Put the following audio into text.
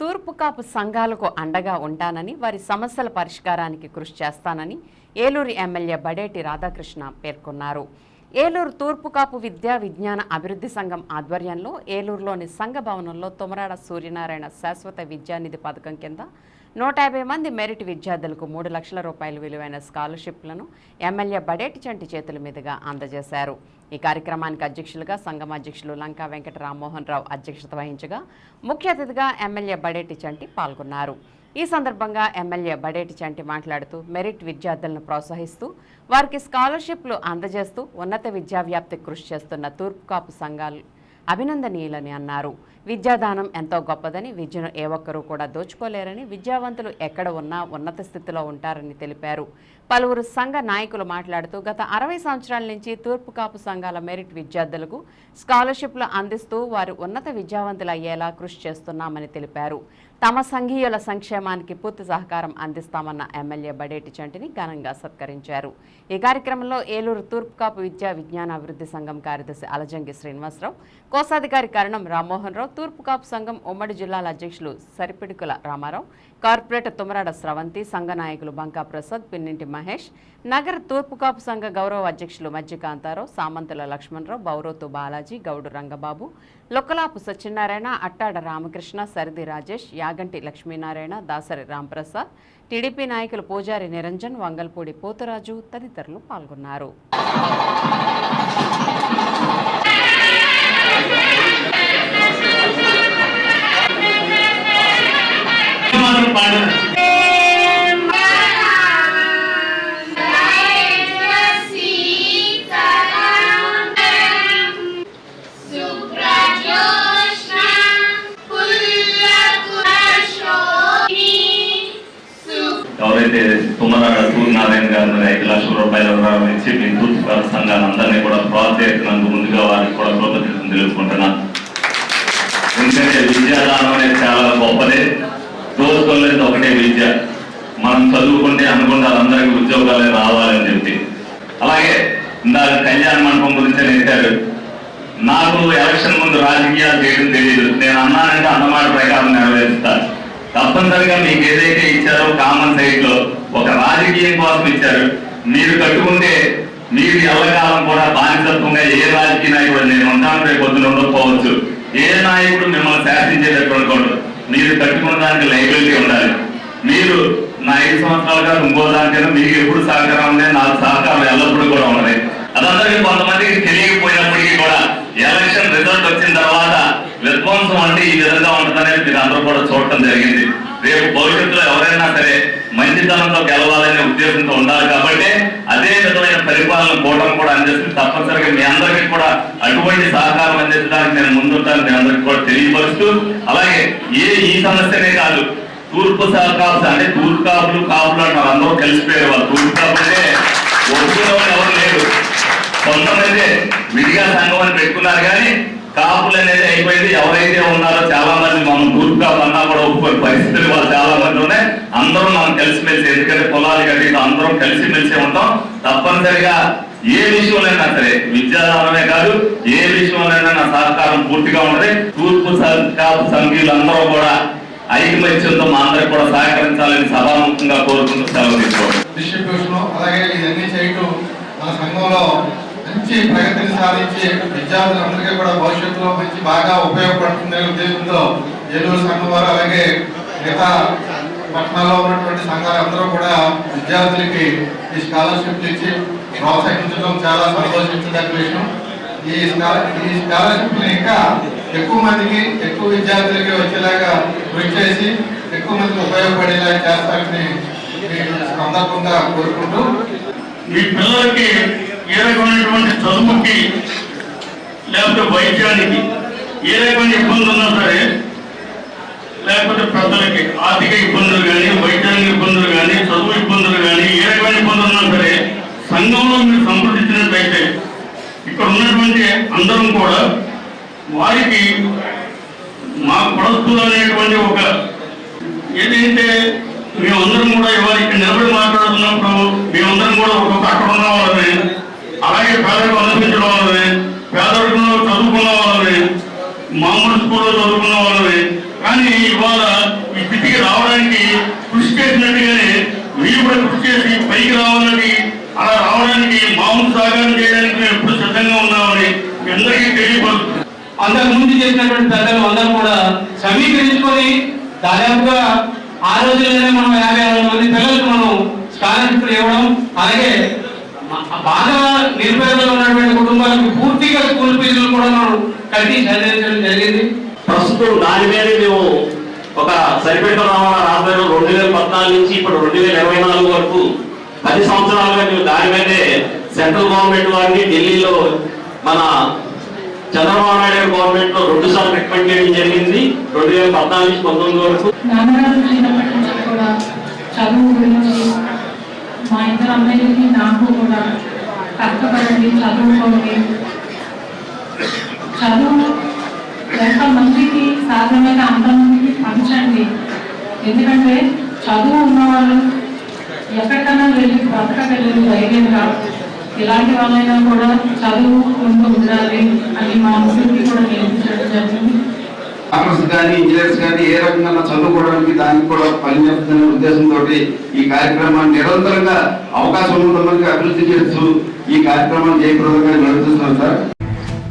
తూర్పు కాపు సంఘాలకు అండగా ఉంటానని వారి సమస్యల పరిష్కారానికి కృషి చేస్తానని ఏలూరు ఎమ్మెల్యే బడేటి రాధాకృష్ణ పేర్కొన్నారు. ఏలూరు తూర్పు కాపు విద్యా విజ్ఞాన అభివృద్ధి సంఘం ఆధ్వర్యంలో ఏలూరులోని సంఘ భవనంలో తుమరాడ సూర్యనారాయణ శాశ్వత విద్యానిధి పథకం కింద నూట యాభై మంది మెరిట్ విద్యార్థులకు మూడు లక్షల రూపాయల విలువైన స్కాలర్షిప్లను ఎమ్మెల్యే బడేటి చంటి చేతుల మీదుగా అందజేశారు. ఈ కార్యక్రమానికి అధ్యక్షులుగా సంఘం అధ్యక్షులు లంకా వెంకట రామ్మోహన్ రావు అధ్యక్షత వహించగా ముఖ్య అతిథిగా ఎమ్మెల్యే బడేటి చంటి పాల్గొన్నారు. ఈ సందర్భంగా ఎమ్మెల్యే బడేటి చంటి మాట్లాడుతూ మెరిట్ విద్యార్థులను ప్రోత్సహిస్తూ వారికి స్కాలర్షిప్లు అందజేస్తూ ఉన్నత విద్యా వ్యాప్తి కృషి చేస్తున్న తూర్పు కాపు సంఘాలు అభినందనీయులని అన్నారు. విద్యాదానం ఎంతో గొప్పదని విద్యను ఏ ఒక్కరూ కూడా దోచుకోలేరని విద్యావంతులు ఎక్కడ ఉన్నా ఉన్నత స్థితిలో ఉంటారని తెలిపారు. పలువురు సంఘ నాయకులు మాట్లాడుతూ గత అరవై సంవత్సరాల నుంచి తూర్పు కాపు సంఘాల మెరిట్ విద్యార్థులకు స్కాలర్షిప్లు అందిస్తూ వారు ఉన్నత విద్యావంతులు అయ్యేలా కృషి చేస్తున్నామని తెలిపారు. తమ సంఘీయుల సంక్షేమానికి పూర్తి సహకారం అందిస్తామన్న ఎమ్మెల్యే బడేటి చంటిని ఘనంగా సత్కరించారు. ఈ కార్యక్రమంలో ఏలూరు తూర్పు కాపు విద్యా విజ్ఞాన అభివృద్ధి సంఘం కార్యదర్శి అలజంగి శ్రీనివాసరావు కోశాధికారి కరణం రామ్మోహన్ రావు. తూర్పు కాపు సంఘం ఉమ్మడి జిల్లాల అధ్యక్షులు సరిపిడుకుల రామారావు. కార్పొరేటర్ తుమరాడ స్రవంతి సంఘ నాయకులు బంకా ప్రసాద్ పిన్నింటి మహేష్. నగర తూర్పు కాపు సంఘ గౌరవ అధ్యక్షులు మజ్జి కాంతారావు సామంతుల లక్ష్మణరావు బౌరోతు బాలాజీ గౌడు రంగబాబు లొక్కలాపు సత్యనారాయణ అట్టాడ రామకృష్ణ సరిది రాజేష్ యాగంటి లక్ష్మీనారాయణ దాసరి రాంప్రసాద్ టీడీపీ నాయకులు పూజారి నిరంజన్ వంగల్పూడి పోతురాజు తదితరులు పాల్గొన్నారు. பாடல். తుమ్మరాడ గారు మరి ఐదు లక్షల రూపాయల వివరాలు ఇచ్చి మీ సంఘాలందరినీ కూడా ప్రోత్సహించినందుకు ముందుగా వారికి కూడా కృతజ్ఞతలు తెలుసుకుంటున్నాను ఎందుకంటే విద్యాదానం అనేది చాలా గొప్పదే. దోచుకోలేదు ఒకటే విద్య. మనం చదువుకుంటే అనుకుంటారు అందరికీ ఉద్యోగాలే రావాలని చెప్పి. అలాగే ఇందాక కళ్యాణ మండపం గురించి నేర్చారు నాకు ఎలక్షన్ ముందు రాజకీయాలు చేయడం తెలియదు నేను అన్నానంటే అన్నమాట ప్రకారం నెరవేరుస్తాను తప్పనిసరిగా మీకు ఏదైతే ఇచ్చారో కామన్ సైట్లో ఒక రాజకీయం కోసం ఇచ్చారు. మీరు కట్టుకుంటే మీరు ఎల్లకాలం కూడా బానిసత్వంగా ఏ రాజకీయ నాయకుడు నేను ఉంటాను రేపు పొద్దున ఉండకపోవచ్చు. ఏ నాయకుడు మిమ్మల్ని శాసించేటటువంటి ఉండకూడదు మీరు కట్టుకున్న దానికి లైబిలిటీ ఉండాలి. మీరు నా ఐదు సంవత్సరాలుగా ఇంకో దానికైనా మీకు ఎప్పుడు సహకారం ఉంది నా సహకారం ఎల్లప్పుడూ కూడా ఉన్నది అదందరికీ కొంతమందికి తెలియకపోయినప్పటికీ కూడా ఎలక్షన్ రిజల్ట్ వచ్చిన తర్వాత విధ్వంసం అంటే ఈ విధంగా ఉంటుందనేది మీరు అందరూ కూడా చూడటం జరిగింది. రేపు భవిష్యత్తులో ఎవరైనా సరే మంచితనంతో గెలవాలనే ఉద్దేశంతో ఉండాలి కాబట్టి అదే విధమైన పరిపాలన కూటమి కూడా అందిస్తుంది తప్పనిసరిగా మీ అందరికీ కూడా అటువంటి సహకారం అందించడానికి నేను ముందుంటాను మీ అందరికీ కూడా తెలియపరుస్తూ. అలాగే ఏ ఈ సమస్యనే కాదు తూర్పు కాపు అంటే తూర్పు కాపులు కాపులు అంటారు అందరూ కలిసిపోయారు వాళ్ళు తూర్పు కాపు అంటే ఒప్పుకునే ఎవరు లేరు. కొంతమంది విడిగా సంఘం అని పెట్టుకున్నారు కానీ కాపులు అనేది అయిపోయింది. ఎవరైతే ఉన్నారో చాలా మంది మనం తూర్పు కాపు అన్నా కూడా ఒప్పుకోని పరిస్థితులు వాళ్ళు చాలా మంది ఉన్నాయి. అందరం మనం కలిసిమెలిసి ఎందుకంటే పొలాలు కట్టి అందరం కలిసిమెలిసి ఉంటాం. తప్పనిసరిగా ఏ విషయంలోనైనా సరే విద్యాదానమే కాదు ఏ విషయంలోనైనా నా సహకారం పూర్తిగా ఉన్నది. తూర్పు కాపు సంఘీయులు అందరూ కూడా ఐకమత్యంతో మా అందరికి కూడా సహకరించాలని సభాముఖంగా కోరుకుంటూ సెలవు తీసుకోవాలి అలాగే ఇవన్నీ చేయటం మన సంఘంలో మంచి ప్రగతిని సాధించి విద్యార్థులందరికీ కూడా భవిష్యత్తులో మంచి బాగా ఉపయోగపడుతుందనే ఉద్దేశంతో ఏలూరు సంఘం వారు అలాగే మిగతా పట్టణాల్లో ఉన్నటువంటి సంఘాలందరూ కూడా విద్యార్థులకి ఈ స్కాలర్షిప్ ఇచ్చి ప్రోత్సహించడం చాలా సంతోషించదగ్గ విషయం. ఈ ఈ స్కాలర్షిప్ని ఇంకా ఎక్కువ మందికి ఎక్కువ విద్యార్థులకి వచ్చేలాగా కృషి చేసి ఎక్కువ మందికి ఉపయోగపడేలా చేస్తారని సందర్భంగా కోరుకుంటూ మీ పిల్లలకి ఏ రకమైనటువంటి చదువుకి లేకపోతే వైద్యానికి ఏ రకమైన ఇబ్బందులు ఉన్నా సరే లేకపోతే పెద్దలకి ఆర్థిక ఇబ్బందులు కానీ వైద్యానికి ఇబ్బందులు కానీ చదువు ఇబ్బందులు కానీ ఏ రకమైన ఇబ్బందులు ఉన్నా సరే సంఘంలో మీరు సంప్రదించినట్లయితే ఇక్కడ ఉన్నటువంటి అందరం కూడా వారికి మా కులస్తులు అనేటువంటి ఒక ఏదైతే మేమందరం కూడా ఇవాళ ఇక్కడ నిలబడి మాట్లాడుతున్నాం మేమందరం కూడా ఒక్కొక్క అక్కడ ఉన్న వాళ్ళని అలాగే పేదలకు అనుభవించడం వాళ్ళని పేదరికంలో కానీ ఇవాళ ఈ స్థితికి రావడానికి కృషి చేసినట్టుగానే మీరు కూడా కృషి చేసి పైకి రావాలని అలా రావడానికి మామూలు సాగారం చేయడానికి మేము ఎప్పుడు సిద్ధంగా ఉన్నామని మీ అందరికీ తెలియపరుస్తుంది అంతకు ముందు చేసినటువంటి పెద్దలు అందరూ కూడా సమీకరించుకొని దాదాపుగా ఆ రోజుల్లోనే మనం యాభై అరవై మంది పిల్లలకు మనం స్కాలర్షిప్లు ఇవ్వడం అలాగే బాగా నిరుపేదలు ఉన్నటువంటి కుటుంబాలకు పూర్తిగా స్కూల్ ఫీజులు కూడా మనం కట్టి చదివించడం జరిగింది. ప్రస్తుతం దాని మీద మేము ఒక సరిపెట్ట రవాణా రాబోయే రెండు వేల పద్నాలుగు నుంచి ఇప్పుడు రెండు వేల ఇరవై నాలుగు వరకు పది సంవత్సరాలుగా మేము దాని మీదే సెంట్రల్ గవర్నమెంట్ వారిని ఢిల్లీలో మన చంద్రబాబు నాయుడు గారి గవర్నమెంట్లో రెండు సార్లు రికమెండ్ చేయడం జరిగింది. రెండు వేల పద్నాలుగు నుంచి పంతొమ్మిది వరకు. చదువు గురించి మా ఇద్దరు అమ్మాయిలకి నాకు కూడా కష్టపడండి చదువుకోండి. చదువు ఎంతమందికి సాధ్యమైన అంతమందికి పంచండి. ఎందుకంటే చదువు ఉన్నవాళ్ళు ఎక్కడికైనా వెళ్ళి బ్రతకగలరు ధైర్యంగా ఇలాంటి వాళ్ళైనా కూడా చదువుకుంటూ ఉండాలి అని మా ముగ్గురికి కూడా నేర్పించడం జరిగింది. డాక్టర్స్ కానీ ఇంజనీర్స్ కానీ ఏ రకంగా చదువుకోవడానికి దానికి కూడా పనిచేస్తుందనే ఉద్దేశంతో ఈ కార్యక్రమాన్ని నిరంతరంగా అవకాశం ఉన్న అభివృద్ధి చేస్తూ ఈ కార్యక్రమాన్ని జయప్రదంగా నడుపుతున్నాం సార్.